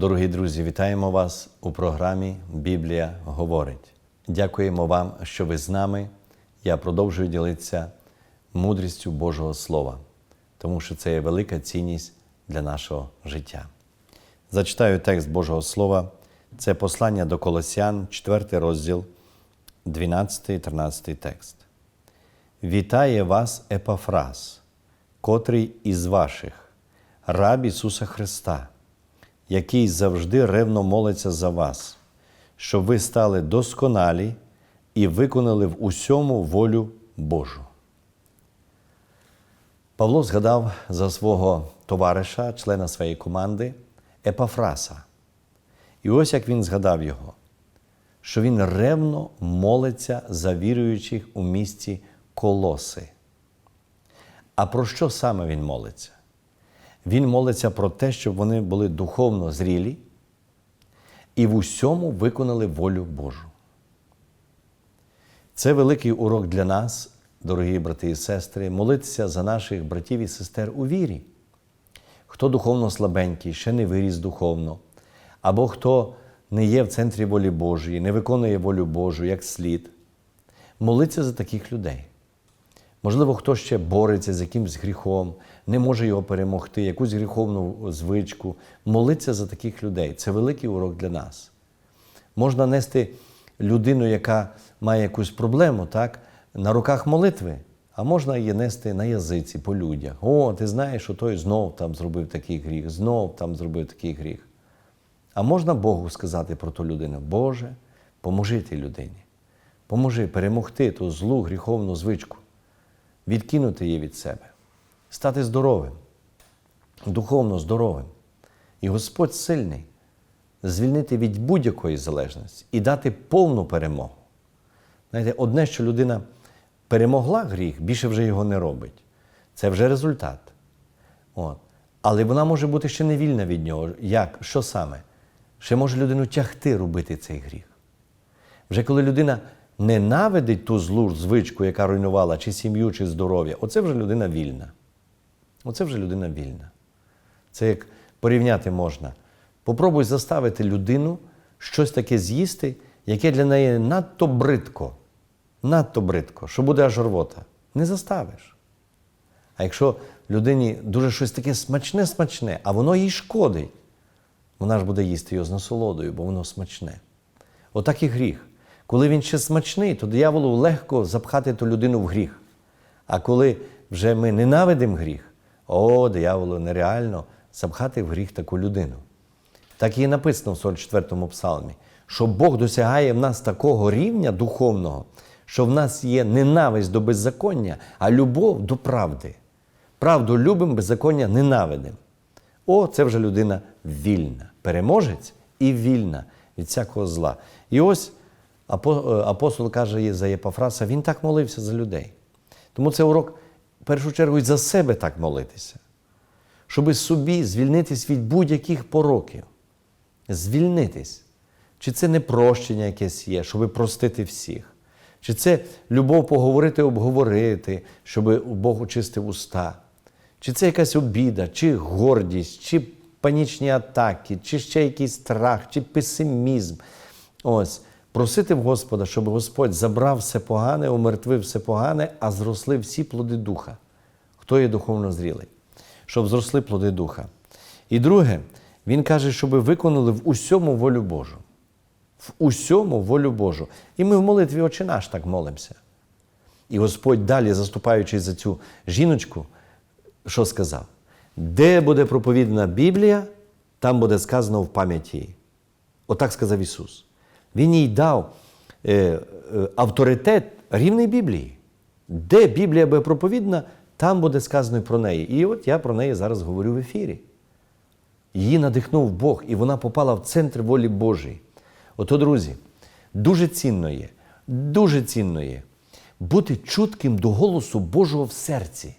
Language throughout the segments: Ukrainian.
Дорогі друзі, вітаємо вас у програмі Біблія говорить. Дякуємо вам, що ви з нами. Я продовжую ділитися мудрістю Божого Слова, тому що це є велика цінність для нашого життя. Зачитаю текст Божого Слова. Це послання до Колосян, 4 розділ, 12, 13 текст. Вітає вас Епафраз, котрий із ваших, раб Ісуса Христа, який завжди ревно молиться за вас, щоб ви стали досконалі і виконали в усьому волю Божу. Павло згадав за свого товариша, члена своєї команди Епафраса. І ось як він згадав його, що він ревно молиться за віруючих у місті Колоси. А про що саме він молиться? Він молиться про те, щоб вони були духовно зрілі і в усьому виконали волю Божу. Це великий урок для нас, дорогі брати і сестри, молитися за наших братів і сестер у вірі. Хто духовно слабенький, ще не виріс духовно, або хто не є в центрі волі Божої, не виконує волю Божу як слід, молиться за таких людей. Можливо, хто ще бореться з якимсь гріхом, не може його перемогти, якусь гріховну звичку. Молиться за таких людей. Це великий урок для нас. Можна нести людину, яка має якусь проблему, так, на руках молитви, а можна її нести на язиці по людях. О, ти знаєш, що той знов там зробив такий гріх, знов там зробив такий гріх. А можна Богу сказати про ту людину: Боже, поможи тій людині, поможи перемогти ту злу гріховну звичку відкинути її від себе, стати здоровим, духовно здоровим. І Господь сильний звільнити від будь-якої залежності і дати повну перемогу. Знаєте, одне, що людина перемогла гріх, більше вже його не робить. Це вже результат. От. Але вона може бути ще не вільна від нього. Як? Що саме? Ще може людину тягти робити цей гріх. Вже коли людина ненавидить ту злу звичку, яка руйнувала чи сім'ю, чи здоров'я, оце вже людина вільна. Оце вже людина вільна. Це як порівняти можна. Попробуй заставити людину щось таке з'їсти, яке для неї надто бридко, надто бридко, що буде аж рвота. Не заставиш. А якщо людині дуже щось таке смачне-смачне, а воно їй шкодить, вона ж буде їсти його з насолодою, бо воно смачне. Отак і гріх. Коли він ще смачний, то дияволу легко запхати ту людину в гріх. А коли вже ми ненавидимо гріх, о, дияволу нереально запхати в гріх таку людину. Так і написано в 44-му псалмі, що Бог досягає в нас такого рівня духовного, що в нас є ненависть до беззаконня, а любов до правди. Правду любимо, беззаконня ненавидимо. О, це вже людина вільна, переможець і вільна від всякого зла. І ось апостол каже за Єпафраса, він так молився за людей. Тому це урок, в першу чергу, і за себе так молитися, щоб собі звільнитись від будь-яких пороків. Звільнитись. Чи це не прощення якесь є, щоб простити всіх? Чи це любов поговорити, обговорити, щоб Бог очистив уста? Чи це якась обіда, чи гордість, чи панічні атаки, чи ще якийсь страх, чи песимізм. Ось. Просити в Господа, щоб Господь забрав все погане, умертвив все погане, а зросли всі плоди духа. Хто є духовно зрілий? Щоб зросли плоди духа. І друге, він каже, щоб виконали в усьому волю Божу. В усьому волю Божу. І ми в молитві Отче наш так молимося. І Господь далі, заступаючи за цю жіночку, що сказав? Де буде проповідана Біблія, там буде сказано в пам'яті. Отак сказав Ісус. Він їй дав е, е, авторитет рівний Біблії. Де Біблія буде проповідна, там буде сказано про неї. І от я про неї зараз говорю в ефірі. Її надихнув Бог, і вона попала в центр волі Божої. Ото, друзі, дуже цінно є, дуже цінно є бути чутким до голосу Божого в серці,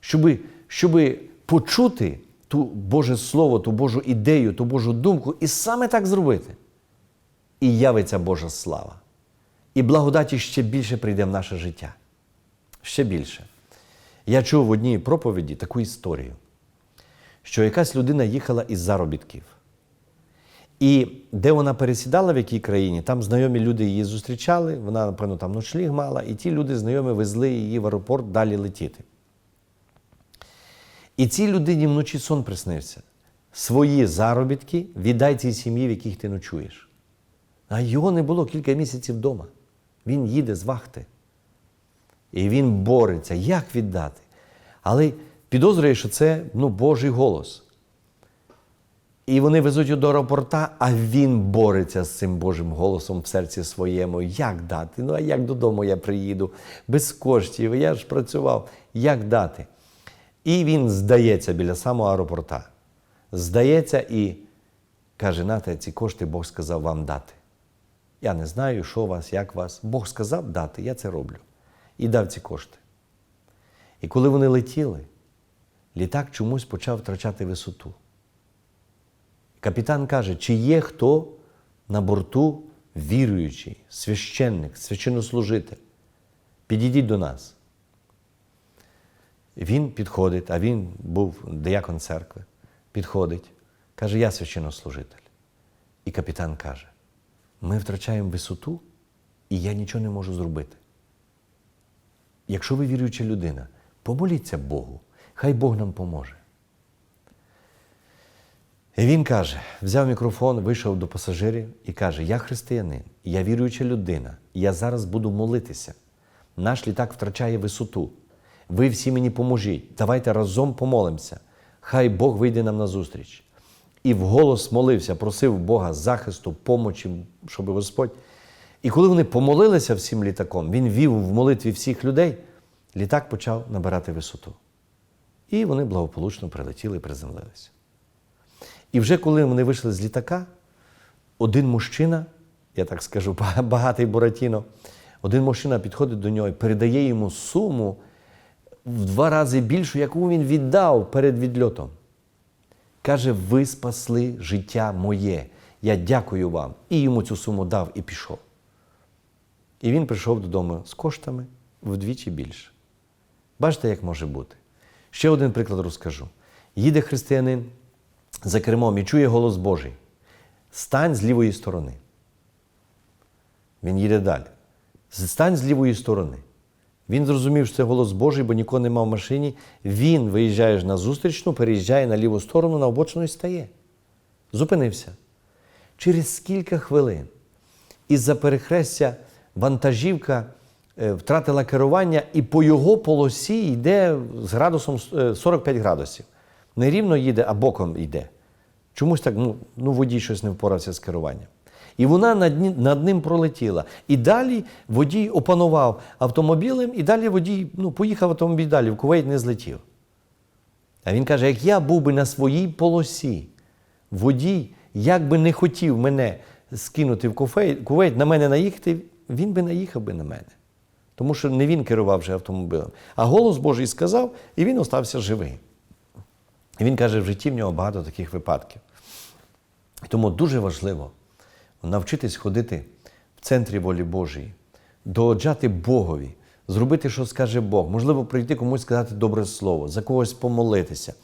щоб, щоб почути ту Боже Слово, ту Божу ідею, ту Божу думку, і саме так зробити і явиться Божа слава. І благодаті ще більше прийде в наше життя. Ще більше. Я чув в одній проповіді таку історію, що якась людина їхала із заробітків І де вона пересідала, в якій країні, там знайомі люди її зустрічали, вона, напевно, там ночліг мала, і ті люди знайомі везли її в аеропорт далі летіти. І цій людині вночі сон приснився. Свої заробітки віддай цій сім'ї, в яких ти ночуєш. А його не було кілька місяців вдома. Він їде з вахти. І він бореться, як віддати. Але підозрює, що це ну, Божий голос. І вони везуть його до аеропорта, а він бореться з цим Божим голосом в серці своєму. Як дати? Ну, а як додому я приїду? Без коштів, я ж працював. Як дати? І він здається біля самого аеропорта. Здається і каже: нате, ці кошти Бог сказав вам дати. Я не знаю, що вас, як вас. Бог сказав дати, я це роблю. І дав ці кошти. І коли вони летіли, літак чомусь почав втрачати висоту. Капітан каже, чи є хто на борту віруючий, священник, священнослужитель? Підійдіть до нас. Він підходить, а він був диякон церкви, підходить, каже, я священнослужитель. І капітан каже: ми втрачаємо висоту, і я нічого не можу зробити. Якщо ви віруюча людина, помоліться Богу, хай Бог нам поможе. І він каже, взяв мікрофон, вийшов до пасажирів і каже: Я християнин, я віруюча людина, я зараз буду молитися. Наш літак втрачає висоту. Ви всі мені поможіть. Давайте разом помолимося. Хай Бог вийде нам на зустріч. І вголос молився, просив Бога захисту, помочі, щоб Господь. І коли вони помолилися всім літаком, він вів в молитві всіх людей, літак почав набирати висоту. І вони благополучно прилетіли і приземлилися. І вже коли вони вийшли з літака, один мужчина, я так скажу, багатий Буратіно, один мужчина підходить до нього і передає йому суму в два рази більшу, яку він віддав перед відльотом. Каже, ви спасли життя моє. Я дякую вам. І йому цю суму дав і пішов. І він прийшов додому з коштами вдвічі більше. Бачите, як може бути? Ще один приклад розкажу. Їде християнин за кермом і чує голос Божий. Стань з лівої сторони. Він їде далі. Стань з лівої сторони. Він зрозумів, що це голос Божий, бо нікого нема в машині. Він виїжджає на зустрічну, переїжджає на ліву сторону, на обочину і стає. Зупинився. Через кілька хвилин із-за перехрестя вантажівка е, втратила керування, і по його полосі йде з градусом е, 45 градусів. Не рівно їде, а боком йде. Чомусь так, ну, ну водій щось не впорався з керуванням. І вона над, над ним пролетіла. І далі водій опанував автомобілем, і далі водій ну, поїхав автомобіль далі, в Кувейт не злетів. А він каже: як я був би на своїй полосі, водій, як би не хотів мене скинути в Кувейт, на мене наїхати, він би наїхав би на мене. Тому що не він керував вже автомобілем. А голос Божий сказав, і він остався живий. І він каже, в житті в нього багато таких випадків. І Тому дуже важливо навчитись ходити в центрі волі Божої, догоджати Богові, зробити, що скаже Бог. Можливо, прийти комусь сказати добре слово, за когось помолитися,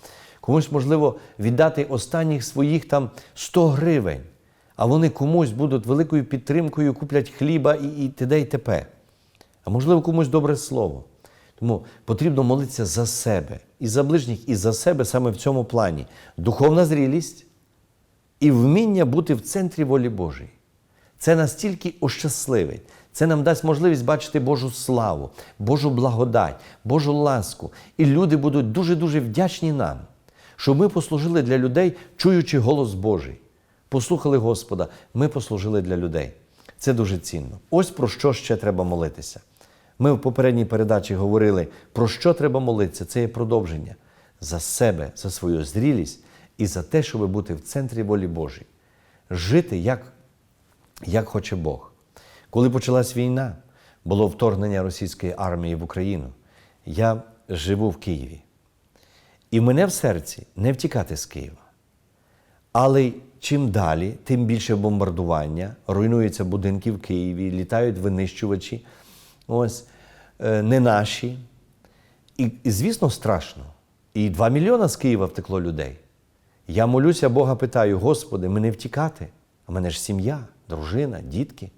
комусь, можливо, віддати останніх своїх там 100 гривень, а вони комусь будуть великою підтримкою, куплять хліба і, і т.д. і т.п. А можливо, комусь добре слово. Тому потрібно молитися за себе і за ближніх, і за себе саме в цьому плані. Духовна зрілість і вміння бути в центрі волі Божої. Це настільки ощасливить. Це нам дасть можливість бачити Божу славу, Божу благодать, Божу ласку. І люди будуть дуже-дуже вдячні нам, що ми послужили для людей, чуючи голос Божий. Послухали Господа, ми послужили для людей. Це дуже цінно. Ось про що ще треба молитися. Ми в попередній передачі говорили, про що треба молитися. Це є продовження за себе, за свою зрілість і за те, щоб бути в центрі волі Божої. Жити як, як хоче Бог. Коли почалась війна, було вторгнення російської армії в Україну. Я живу в Києві. І в мене в серці не втікати з Києва. Але чим далі, тим більше бомбардування, руйнуються будинки в Києві, літають винищувачі, ось е, не наші. І, і звісно, страшно. І 2 мільйона з Києва втекло людей. Я молюся Бога, питаю: Господи, ми не втікати. А мене ж сім'я, дружина, дітки.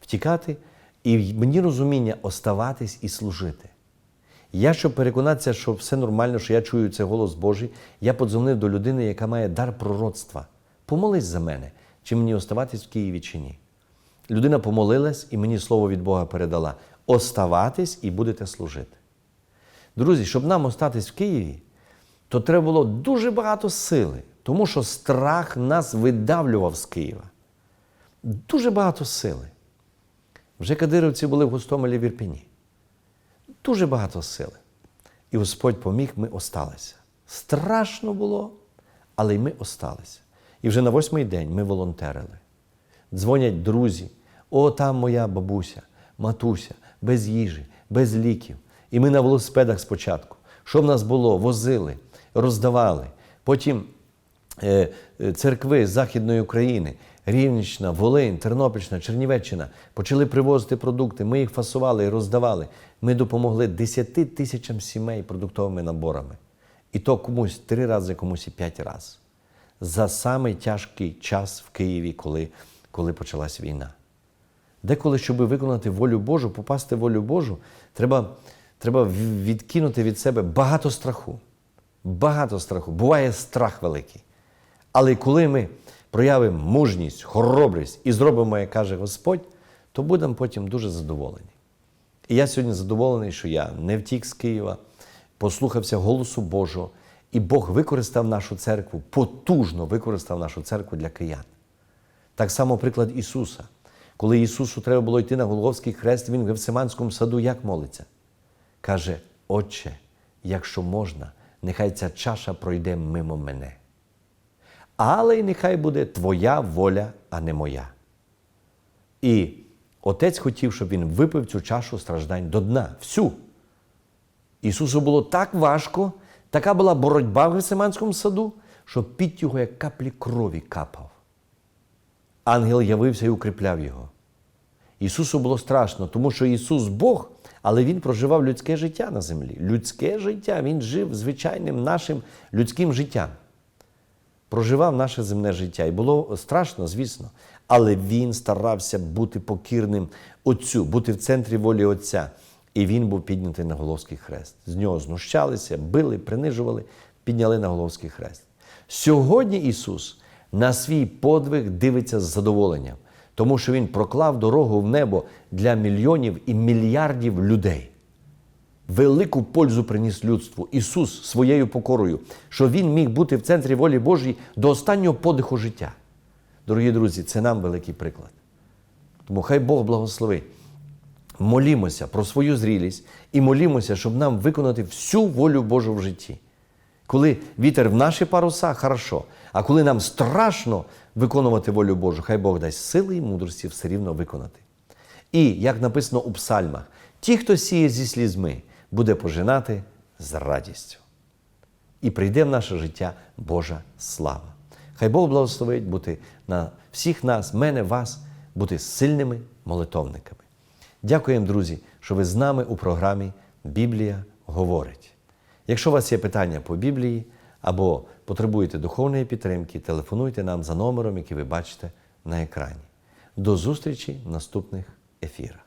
Втікати і мені розуміння оставатись і служити. Я, щоб переконатися, що все нормально, що я чую цей голос Божий, я подзвонив до людини, яка має дар пророцтва. Помолись за мене, чи мені оставатись в Києві, чи ні. Людина помолилась і мені слово від Бога передала: оставатись і будете служити. Друзі, щоб нам остатись в Києві, то треба було дуже багато сили, тому що страх нас видавлював з Києва. Дуже багато сили. Вже кадировці були в Гостомелі в Ірпіні. Дуже багато сили. І Господь поміг, ми осталися. Страшно було, але й ми осталися. І вже на восьмий день ми волонтерили. Дзвонять друзі, о, там моя бабуся, матуся, без їжі, без ліків. І ми на велосипедах спочатку. Що в нас було? Возили, роздавали. Потім е, е, церкви Західної України, Рівненщина, Волинь, Тернопільщина, Чернівеччина почали привозити продукти. Ми їх фасували і роздавали. Ми допомогли 10 тисячам сімей продуктовими наборами. І то комусь три рази, комусь і п'ять разів. За самий тяжкий час в Києві, коли, коли почалась війна. Деколи, щоб виконати волю Божу, попасти в волю Божу, треба, треба відкинути від себе багато страху. Багато страху. Буває страх великий. Але коли ми проявимо мужність, хоробрість і зробимо, як каже Господь, то будемо потім дуже задоволені. І я сьогодні задоволений, що я не втік з Києва, послухався голосу Божого, і Бог використав нашу церкву, потужно використав нашу церкву для киян. Так само приклад Ісуса. Коли Ісусу треба було йти на Голговський хрест, Він в Гевсиманському саду як молиться? Каже, Отче, якщо можна, нехай ця чаша пройде мимо мене. Але й нехай буде Твоя воля, а не моя. І отець хотів, щоб він випив цю чашу страждань до дна, всю. Ісусу було так важко, така була боротьба в Гефсиманському саду, що під його як каплі крові капав. Ангел явився і укріпляв його. Ісусу було страшно, тому що Ісус Бог, але Він проживав людське життя на землі. Людське життя, Він жив звичайним нашим людським життям. Проживав наше земне життя. І було страшно, звісно. Але він старався бути покірним Отцю, бути в центрі волі Отця. І він був піднятий на Головський хрест. З нього знущалися, били, принижували, підняли на Головський хрест. Сьогодні Ісус на свій подвиг дивиться з задоволенням, тому що Він проклав дорогу в небо для мільйонів і мільярдів людей велику пользу приніс людству Ісус своєю покорою, що Він міг бути в центрі волі Божої до останнього подиху життя. Дорогі друзі, це нам великий приклад. Тому хай Бог благословить. Молімося про свою зрілість і молімося, щоб нам виконати всю волю Божу в житті. Коли вітер в наші паруса, хорошо. А коли нам страшно виконувати волю Божу, хай Бог дасть сили і мудрості все рівно виконати. І, як написано у псальмах, ті, хто сіє зі слізьми, буде пожинати з радістю. І прийде в наше життя Божа слава. Хай Бог благословить бути на всіх нас, мене, вас, бути сильними молитовниками. Дякуємо, друзі, що ви з нами у програмі Біблія говорить. Якщо у вас є питання по Біблії або потребуєте духовної підтримки, телефонуйте нам за номером, який ви бачите на екрані. До зустрічі в наступних ефірах.